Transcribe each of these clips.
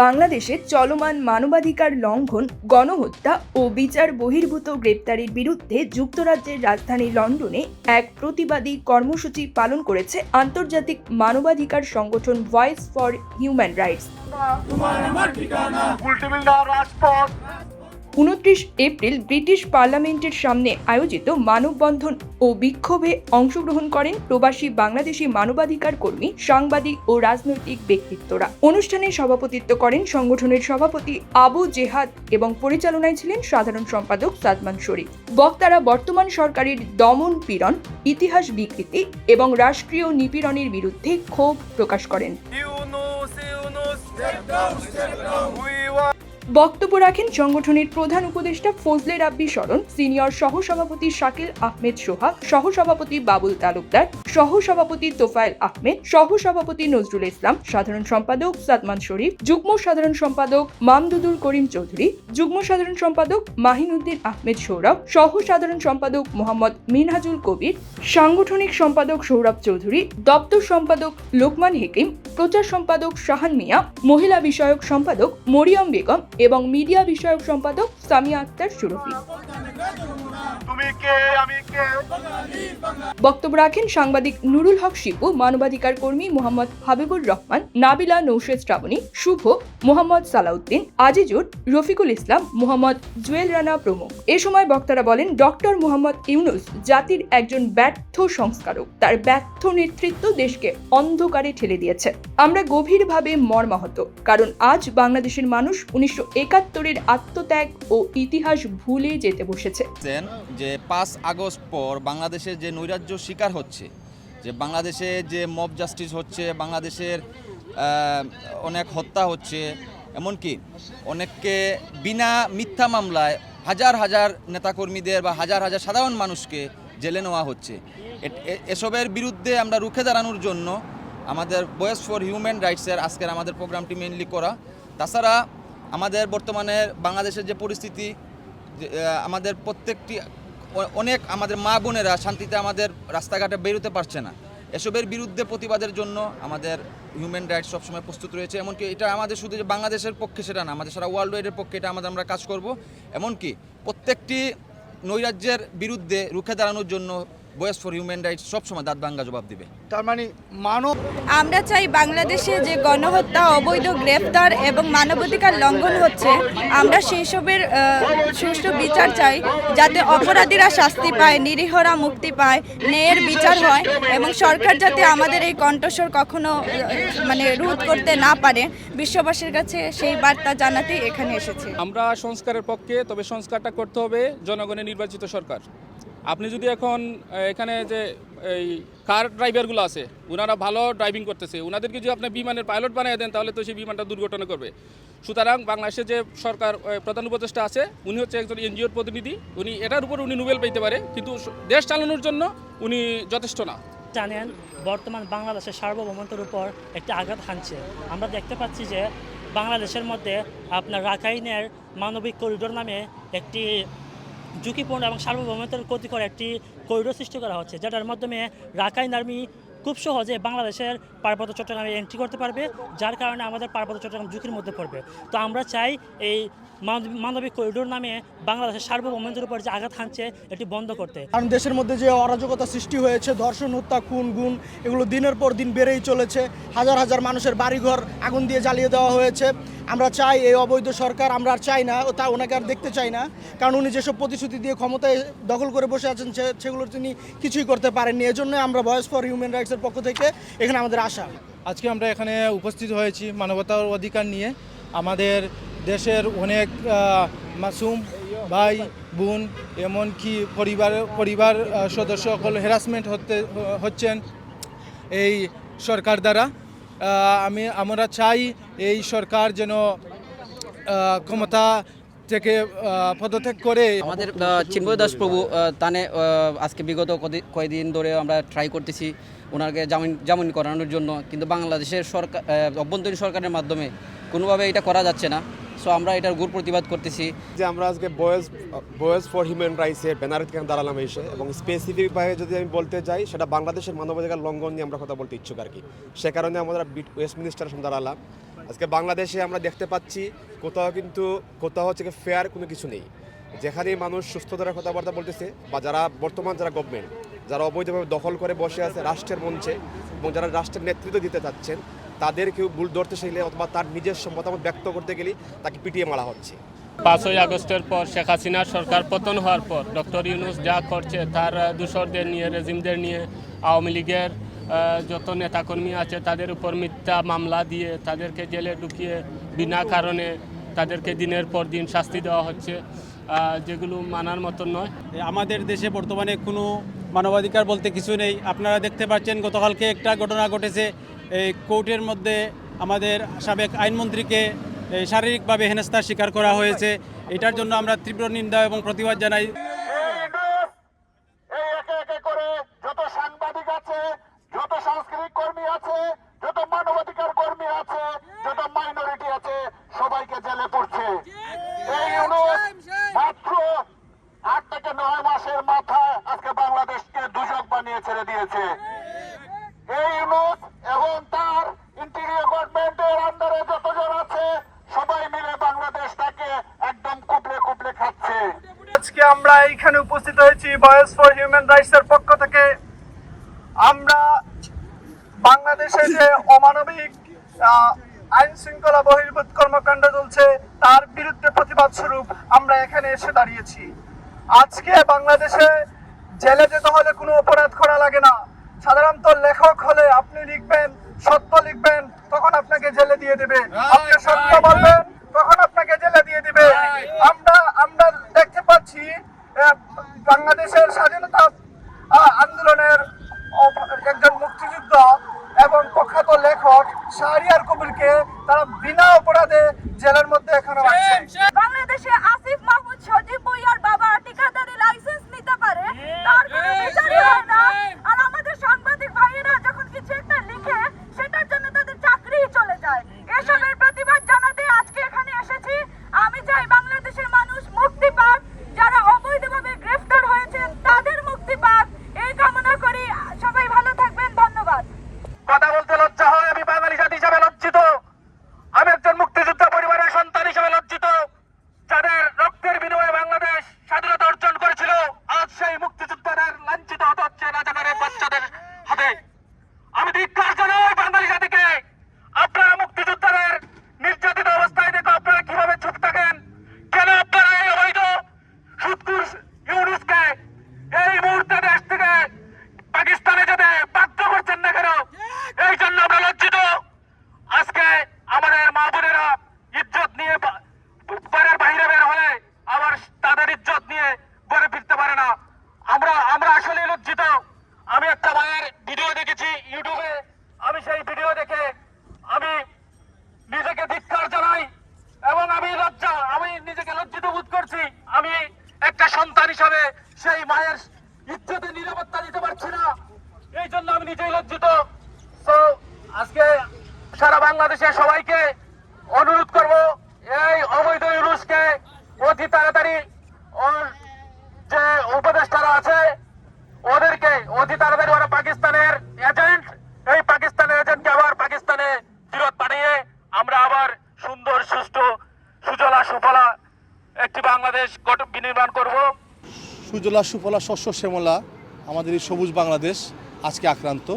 বাংলাদেশে চলমান মানবাধিকার লঙ্ঘন, গণহত্যা ও বিচার বহির্ভূত গ্রেপ্তারির বিরুদ্ধে যুক্তরাজ্যের রাজধানী লন্ডনে এক প্রতিবাদী কর্মসূচি পালন করেছে আন্তর্জাতিক মানবাধিকার সংগঠন ভয়েস ফর হিউম্যান রাইটস। উনত্রিশ এপ্রিল ব্রিটিশ পার্লামেন্টের সামনে আয়োজিত মানববন্ধন ও বিক্ষোভে অংশগ্রহণ করেন প্রবাসী বাংলাদেশি মানবাধিকার কর্মী, সাংবাদিক ও রাজনৈতিক ব্যক্তিত্বরা। অনুষ্ঠানে সভাপতিত্ব করেন সংগঠনের সভাপতি আবু জেহাদ এবং পরিচালনায় ছিলেন সাধারণ সম্পাদক সাদমান শরীফ। বক্তারা বর্তমান সরকারের দমন পীড়ন, ইতিহাস বিকৃতি এবং রাষ্ট্রীয় নিপীড়নের বিরুদ্ধে ক্ষোভ প্রকাশ করেন। বক্তব্য রাখেন সংগঠনের প্রধান উপদেষ্টা ফজলে রাব্বি শরণ, সিনিয়র সহসভাপতি শাকিল আহমেদ সোহা, সহসভাপতি বাবুল তালুকদার সহসভাপতি তোফায়েল আহমেদ, সহসভাপতি নজরুল ইসলাম, সাধারণ সম্পাদক সাদমান শরীফ, যুগ্ম সাধারণ সম্পাদক মামদুদুল করিম চৌধুরী, যুগ্ম সাধারণ সম্পাদক মাহিনুদ্দিন আহমেদ সৌরভ সহ সাধারণ সম্পাদক মোহাম্মদ মিনহাজুল কবির, সাংগঠনিক সম্পাদক সৌরভ চৌধুরী, দপ্তর সম্পাদক লোকমান হেকিম, প্রচার সম্পাদক শাহান মিয়া, মহিলা বিষয়ক সম্পাদক মরিয়ম বেগম এবং মিডিয়া বিষয়ক সম্পাদক সামিয়া আক্তার সুরফি। তুমি কে আমি কে? বক্তব্য রাখেন সাংবাদিক নুরুল হক শিপু মানবাধিকার কর্মী মোহাম্মদ হাবিবুর রহমান নাবিলা নৌশেদ শ্রাবণী শুভ মোহাম্মদ সালাউদ্দিন আজিজুর রফিকুল ইসলাম মোহাম্মদ জুয়েল রানা প্রমুখ। এ সময় বক্তারা বলেন ডক্টর মোহাম্মদ ইউনুস জাতির একজন ব্যর্থ সংস্কারক। তার ব্যর্থ নেতৃত্ব দেশকে অন্ধকারে ঠেলে দিয়েছে। আমরা গভীরভাবে মর্মাহত কারণ আজ বাংলাদেশের মানুষ উনিশশো একাত্তরের আত্মত্যাগ ও ইতিহাস ভুলে যেতে বসেছে। যে পাঁচ আগস্ট পর বাংলাদেশের যে নৈরাজ্য শিকার হচ্ছে, যে বাংলাদেশে যে মব জাস্টিস হচ্ছে, বাংলাদেশের অনেক হত্যা হচ্ছে, এমনকি অনেককে বিনা মিথ্যা মামলায় হাজার হাজার নেতাকর্মীদের বা হাজার হাজার সাধারণ মানুষকে জেলে নেওয়া হচ্ছে। এসবের বিরুদ্ধে আমরা রুখে দাঁড়ানোর জন্য আমাদের বয়েস ফর হিউম্যান রাইটসের আজকের আমাদের প্রোগ্রামটি মেনলি করা। তাছাড়া আমাদের বর্তমানে বাংলাদেশের যে পরিস্থিতি আমাদের প্রত্যেকটি অনেক আমাদের মা বোনেরা শান্তিতে আমাদের রাস্তাঘাটে বেরোতে পারছে না। এসবের বিরুদ্ধে প্রতিবাদের জন্য আমাদের হিউম্যান রাইটস সবসময় প্রস্তুত রয়েছে। এমনকি এটা আমাদের শুধু যে বাংলাদেশের পক্ষে সেটা না, আমাদের সারা ওয়ার্ল্ড ওয়াইডের পক্ষে এটা আমাদের আমরা কাজ করব। এমনকি প্রত্যেকটি নৈরাজ্যের বিরুদ্ধে রুখে দাঁড়ানোর জন্য বয়েস ফর হিউম্যান রাইটস সবসময় দাঁত ভাঙ্গা জবাব দিবে। তার মানে মানব আমরা চাই বাংলাদেশে যে গণহত্যা অবৈধ গ্রেফতার এবং মানবাধিকার লঙ্ঘন হচ্ছে আমরা সেই সবের আহ, সুষ্ঠু বিচার চাই যাতে অপরাধীরা শাস্তি পায় নিরীহরা মুক্তি পায় ন্যায়ের বিচার হয় এবং সরকার যাতে আমাদের এই কণ্ঠস্বর কখনো মানে রোধ করতে না পারে। বিশ্ববাসীর কাছে সেই বার্তা জানাতেই এখানে এসেছি। আমরা সংস্কারের পক্ষে তবে সংস্কারটা করতে হবে জনগণের নির্বাচিত সরকার। আপনি যদি এখন এখানে যে, এই কার ড্রাইভারগুলো আছে ওনারা ভালো ড্রাইভিং করতেছে ওনাদেরকে যদি আপনি বিমানের পাইলট বানিয়ে দেন, তাহলে তো সেই বিমানটা দুর্ঘটনা করবে। সুতরাং বাংলাদেশে যে সরকার প্রধান উপদেষ্টা আছে, উনি হচ্ছে একজন এনজিওর প্রতিনিধি, উনি, এটার উপর উনি নোবেল পেতে পারে, কিন্তু দেশ চালানোর জন্য উনি যথেষ্ট না। জানেন, বর্তমান বাংলাদেশের সার্বভৌমত্বের উপর একটি আঘাত হানছে। আমরা দেখতে পাচ্ছি যে, বাংলাদেশের মধ্যে আপনার রাখাইনের মানবিক করিডোর নামে একটি ঝুঁকিপূর্ণ এবং সার্বভৌমত্বের ক্ষতিকর একটি করিডোর সৃষ্টি করা হচ্ছে, যেটার মাধ্যমে রাখাইন আর্মি খুব সহজে বাংলাদেশের পার্বত্য চট্টগ্রামে এন্ট্রি করতে পারবে, যার কারণে আমাদের পার্বত্য চট্টগ্রাম ঝুঁকির মধ্যে পড়বে। তো আমরা চাই এই মানব- মানবিক করিডোর নামে বাংলাদেশের সার্বভৌমত্বের উপর যে আঘাত হানছে, এটি বন্ধ করতে। কারণ দেশের মধ্যে যে অরাজকতা সৃষ্টি হয়েছে, ধর্ষণ, হত্যা, খুন, গুণ, এগুলো দিনের পর দিন বেড়েই চলেছে। হাজার হাজার মানুষের বাড়িঘর আগুন দিয়ে জ্বালিয়ে দেওয়া হয়েছে। আমরা চাই এই অবৈধ সরকার, আমরা আর চাই না তা ওনাকে আর দেখতে চাই না। কারণ উনি যেসব প্রতিশ্রুতি দিয়ে ক্ষমতায় দখল করে বসে আছেন সেগুলোর তিনি কিছুই করতে পারেননি। এজন্য আমরা ভয়েস ফর হিউম্যান রাইটসের পক্ষ থেকে এখানে আমাদের আশা। আজকে আমরা এখানে উপস্থিত হয়েছি মানবতার অধিকার নিয়ে। আমাদের দেশের অনেক মাসুম ভাই, বোন, এমনকি পরিবার পরিবার সদস্য সকল হ্যারাসমেন্ট হতে, হচ্ছেন এই সরকার দ্বারা। আমি, আমরা চাই এই সরকার যেন ক্ষমতা থেকে পদত্যাগ করে। আমাদের চিন্ময় দাস প্রভু তানে আজকে বিগত কদি- কয়েকদিন ধরে আমরা ট্রাই করতেছি ওনাকে জামিন জামিন করানোর জন্য। কিন্তু বাংলাদেশের সরকার অভ্যন্তরীণ সরকারের মাধ্যমে কোনোভাবে এটা করা যাচ্ছে না। সো আমরা এটার গুর প্রতিবাদ করতেছি। যে আমরা আজকে বয়েজ বয়েজ ফর হিউম্যান রাইটসের ব্যানার থেকে দাঁড়ালাম এসে এবং স্পেসিফিকভাবে যদি আমি বলতে যাই সেটা বাংলাদেশের মানবাধিকার লঙ্ঘন নিয়ে আমরা কথা বলতে ইচ্ছুক আর কি। সে কারণে আমরা বিট- ওয়েস্ট মিনিস্টারের সামনে দাঁড়ালাম। আজকে বাংলাদেশে আমরা দেখতে পাচ্ছি কোথাও কিন্তু, কোথাও হচ্ছে ফেয়ার কোনো কিছু নেই। যেখানে মানুষ সুস্থতার কথাবার্তা বলতেছে বা যারা বর্তমান যারা গভর্নমেন্ট যারা অবৈধভাবে দখল করে বসে আছে রাষ্ট্রের মঞ্চে এবং যারা রাষ্ট্রের নেতৃত্ব দিতে চাচ্ছেন, তাদের কেউ ভুল ধরতে চাইলে অথবা তার নিজস্ব মতামত ব্যক্ত করতে গেলে তাকে পিটিয়ে মারা হচ্ছে। পাঁচই আগস্টের পর শেখ হাসিনার সরকার পতন হওয়ার পর ডক্টর ইউনুস যা করছে, তার দূষরদের নিয়ে, রেজিমদের নিয়ে, আওয়ামী লীগের যত নেতাকর্মী আছে, তাদের উপর মিথ্যা মামলা দিয়ে তাদেরকে জেলে ঢুকিয়ে বিনা কারণে তাদেরকে দিনের পর দিন শাস্তি দেওয়া হচ্ছে যেগুলো মানার মতন নয়। আমাদের দেশে বর্তমানে কোনো মানবাধিকার বলতে কিছু নেই। আপনারা দেখতে পাচ্ছেন, গতকালকে একটা ঘটনা ঘটেছে। এই কোর্টের মধ্যে আমাদের সাবেক আইনমন্ত্রীকে শারীরিকভাবে হেনস্থার শিকার করা হয়েছে। এটার জন্য আমরা তীব্র নিন্দা এবং প্রতিবাদ জানাই এই একে একে করে যত সাংবাদিক আছে যত সাংস্কৃতিক কর্মী আছে যত মানবাধিকার কর্মী আছে যত মাইনরিটি আছে সবাইকে জেলে পড়ছে এই ইউনুস মাত্র আট থেকে নয় মাসের মাথায় আজকে বাংলাদেশকে দুজক বানিয়ে ছেড়ে দিয়েছে এই ইউনুস এবং তার ইন্টেরিয়র গভর্নমেন্টের আন্ডারে যতজন আছে সবাই মিলে বাংলাদেশটাকে একদম কুপড়ে কুপড়ে খাচ্ছে আজকে আমরা এখানে উপস্থিত হয়েছি ভয়েস ফর হিউম্যান রাইটস এর পক্ষ থেকে। আমরা বাংলাদেশে যে অমানবিক আইন শৃঙ্খলা বহির্ভূত কর্মকাণ্ড চলছে, তার বিরুদ্ধে প্রতিবাদ স্বরূপ আমরা এখানে এসে দাঁড়িয়েছি। আজকে বাংলাদেশে জেলে যেতে হলে কোনো অপরাধ করা লাগে না। সাধারণত লেখক হলে আপনি লিখবেন, সত্য লিখবেন, তখন আপনাকে জেলে দিয়ে দেবে। নিজেই লজ্জিত। তো আজকে সারা বাংলাদেশের সবাইকে অনুরোধ করব, এই অবৈধ ইউনুসকে অতি তাড়াতাড়ি ওর যে উপদেষ্টারা আছে, ওদেরকে অতি তাড়াতাড়ি ওরা পাকিস্তানের এজেন্ট এই পাকিস্তানের এজেন্টকে আবার পাকিস্তানে ফেরত পাঠিয়ে আমরা আবার সুন্দর, সুষ্ঠু, সুজলা, সুফলা একটি বাংলাদেশ বিনির্মাণ করব। সুজলা, সুফলা, শস্য, শ্যামলা, আমাদের এই সবুজ বাংলাদেশ। আজকে আক্রান্ত।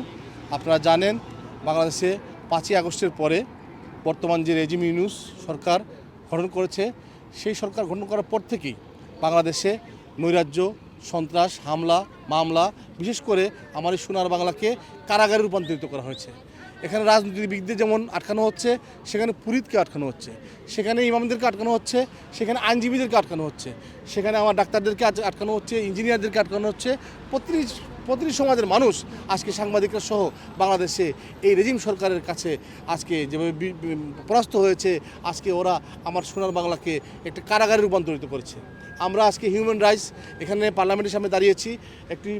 আপনারা জানেন, বাংলাদেশে পাঁচই আগস্টের পরে বর্তমান যে রেজিম ইউনুস সরকার গঠন করেছে, সেই সরকার গঠন করার পর থেকেই বাংলাদেশে নৈরাজ্য, সন্ত্রাস, হামলা, মামলা, বিশেষ করে আমার এই সোনার বাংলাকে কারাগারে রূপান্তরিত করা হয়েছে। এখানে রাজনীতিবিদদের যেমন আটকানো হচ্ছে, সেখানে পুরীতকে আটকানো হচ্ছে, সেখানে ইমামদেরকে আটকানো হচ্ছে, সেখানে আইনজীবীদেরকে আটকানো হচ্ছে, সেখানে আমার ডাক্তারদেরকে আট- আটকানো হচ্ছে, ইঞ্জিনিয়ারদেরকে আটকানো হচ্ছে। প্রতিটি প্রতিটি সমাজের মানুষ আজকে সাংবাদিকরা সহ বাংলাদেশে এই রেজিম সরকারের কাছে আজকে যেভাবে পরাস্ত হয়েছে, আজকে ওরা আমার সোনার বাংলাকে একটা কারাগারে রূপান্তরিত করেছে। আমরা আজকে হিউম্যান রাইটস এখানে পার্লামেন্টের সামনে দাঁড়িয়েছি, একটি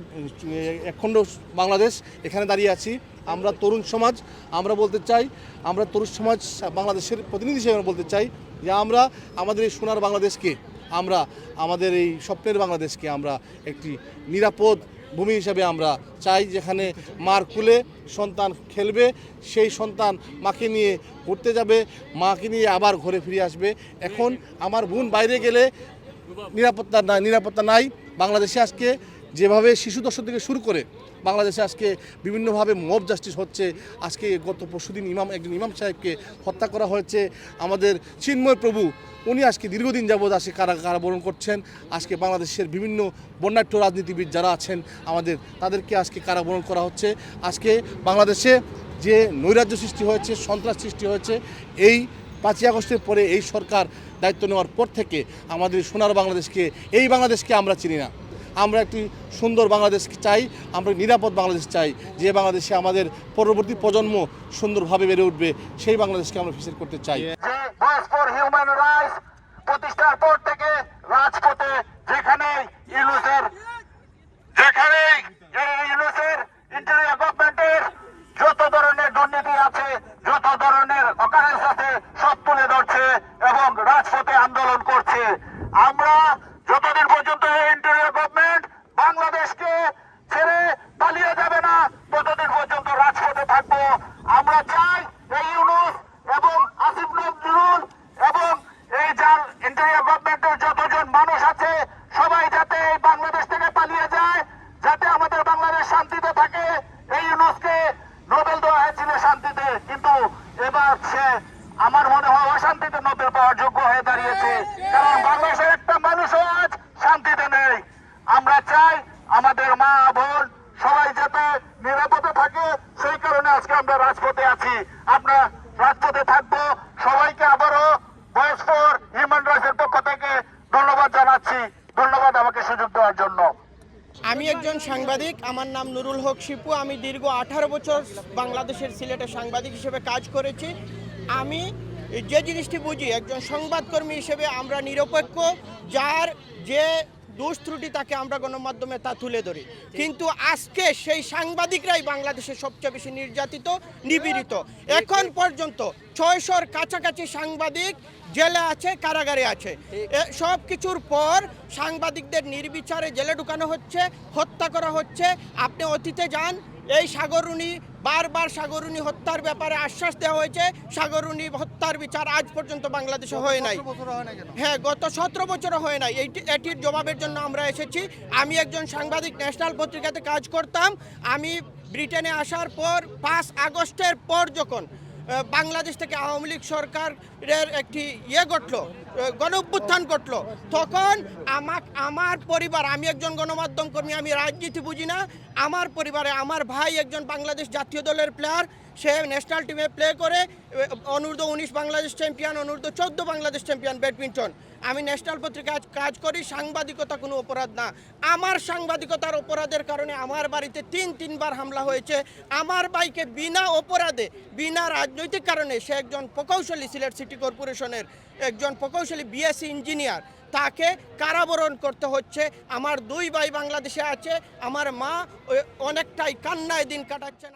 একখণ্ড বাংলাদেশ এখানে দাঁড়িয়ে আছি। আমরা তরুণ সমাজ, আমরা বলতে চাই, আমরা তরুণ সমাজ বাংলাদেশের প্রতিনিধি হিসেবে বলতে চাই যে আমরা আমাদের এই সোনার বাংলাদেশকে, আমরা আমাদের এই স্বপ্নের বাংলাদেশকে আমরা একটি নিরাপদ ভূমি হিসাবে আমরা চাই, যেখানে মার কুলে সন্তান খেলবে, সেই সন্তান মাকে নিয়ে ঘুরতে যাবে, মাকে নিয়ে আবার ঘরে ফিরে আসবে। এখন আমার বোন বাইরে গেলে নিরাপত্তা নাই নিরাপত্তা নাই। বাংলাদেশে আজকে যেভাবে শিশু দর্শক থেকে শুরু করে বাংলাদেশে আজকে বিভিন্নভাবে মব জাস্টিস হচ্ছে। আজকে গত পরশুদিন ইমাম একজন ইমাম সাহেবকে হত্যা করা হয়েছে। আমাদের চিন্ময় প্রভু, উনি আজকে দীর্ঘদিন যাবৎ আজকে কারা কারাবরণ করছেন। আজকে বাংলাদেশের বিভিন্ন বন্যাঢ্য রাজনীতিবিদ যারা আছেন, আমাদের তাদেরকে আজকে কারাবরণ করা হচ্ছে। আজকে বাংলাদেশে যে নৈরাজ্য সৃষ্টি হয়েছে, সন্ত্রাস সৃষ্টি হয়েছে, এই পাঁচই আগস্টের পরে এই সরকার দায়িত্ব নেওয়ার পর থেকে আমাদের সোনার বাংলাদেশকে, এই বাংলাদেশকে আমরা চিনি না। আমরা একটি সুন্দর বাংলাদেশ চাই, আমরা নিরাপদ বাংলাদেশ চাই। যে বাংলাদেশে আমাদের পরবর্তী প্রজন্ম সুন্দরভাবে বেড়ে উঠবে, সেই বাংলাদেশকে আমরা ফিসের করতে চাই। প্রতিষ্ঠার পর থেকে রাজপথে যেখানে যেখানে গভর্নমেন্টের যত ধরনের দুর্নীতি আছে যত ধরনের অকারেন্স আছে সব তুলে ধরছে এবং রাজপথে আন্দোলন করছে। আমরা যতদিন পর্যন্ত ইন্টারিয়ার গভর্নমেন্ট বাংলাদেশকে ছেড়ে পালিয়ে যাবে না, ততদিন পর্যন্ত রাজপথে থাকব। আমরা চাই এই ইউনুস এবং আসিফ নজরুল এবং এই যার ইন্টারিয়ার গভর্নমেন্টের যতজন মানুষ আছে সবাই যাতে এই বাংলাদেশ থেকে পালিয়ে যায় যাতে আমাদের বাংলাদেশ শান্তিতে থাকে এই ইউনুসকে নোবেল দেওয়া হয়েছিল শান্তিতে কিন্তু এবার সে আমার মনে হয় অশান্তিতে নোবেল পাওয়ার যোগ্য হয়ে দাঁড়িয়েছে। কারণ বাংলাদেশের একটা মানুষও আজ শান্তিতে নেই। আমরা চাই আমাদের মা, বোন সবাই যাতে নিরাপদে থাকে। সেই কারণে আজকে আমরা রাজপথে আছি। আমরা রাজপথে থাকব। সবাইকে আবারও ফর হিউম্যান রাইটসের পক্ষ থেকে ধন্যবাদ জানাচ্ছি। ধন্যবাদ আমাকে সুযোগ দেওয়ার জন্য। আমি একজন সাংবাদিক, আমার নাম নুরুল হক শিপু। আমি দীর্ঘ আঠারো বছর বাংলাদেশের সিলেটে সাংবাদিক হিসেবে কাজ করেছি। আমি যে জিনিসটি বুঝি, একজন সংবাদকর্মী হিসেবে আমরা নিরপেক্ষ, যার যে দোষ ত্রুটি তাকে আমরা গণমাধ্যমে তা তুলে ধরি। কিন্তু আজকে সেই সাংবাদিকরাই বাংলাদেশের সবচেয়ে বেশি নির্যাতিত নিবিড়িত এখন পর্যন্ত ছয়শোর কাছাকাছি সাংবাদিক জেলে আছে কারাগারে আছে। সব কিছুর পর সাংবাদিকদের নির্বিচারে জেলে ঢুকানো হচ্ছে হত্যা করা হচ্ছে। আপনি অতীতে যান এই সাগরুনি বারবার সাগরুনি হত্যার ব্যাপারে আশ্বাস দেওয়া হয়েছে। সাগরুনি হত্যার বিচার আজ পর্যন্ত বাংলাদেশে হয় নাই। হ্যাঁ গত সতেরো বছরও হয় নাই। এইটি এটির জবাবের জন্য আমরা এসেছি। আমি একজন সাংবাদিক ন্যাশনাল পত্রিকাতে কাজ করতাম। আমি ব্রিটেনে আসার পর পাঁচ আগস্টের পর যখন বাংলাদেশ থেকে আওয়ামী লীগ সরকারের একটি ইয়ে ঘটলো গণ অভ্যুত্থান ঘটলো তখন আমাক আমার পরিবার আমি একজন গণমাধ্যম কর্মী আমি রাজনীতি বুঝি না আমার পরিবারে আমার ভাই একজন বাংলাদেশ জাতীয় দলের প্লেয়ার সে ন্যাশনাল টিমে প্লে করে, অনূর্ধ্ব উনিশ বাংলাদেশ চ্যাম্পিয়ন অনূর্ধ্ব চোদ্দ বাংলাদেশ চ্যাম্পিয়ন ব্যাডমিন্টন আমি ন্যাশনাল পত্রিকায় কাজ করি, সাংবাদিকতা কোনো অপরাধ না। আমার সাংবাদিকতার অপরাধের কারণে আমার বাড়িতে তিন, তিনবার হামলা হয়েছে। আমার বাইকে বিনা অপরাধে, বিনা রাজনৈতিক কারণে সে একজন প্রকৌশলী সিলেট সিটি কর্পোরেশনের, একজন প্রকৌশলী বিএসসি ইঞ্জিনিয়ার তাকে কারাবরণ করতে হচ্ছে। আমার দুই ভাই বাংলাদেশে আছে, আমার মা অনেকটাই কান্নায় দিন কাটাচ্ছেন।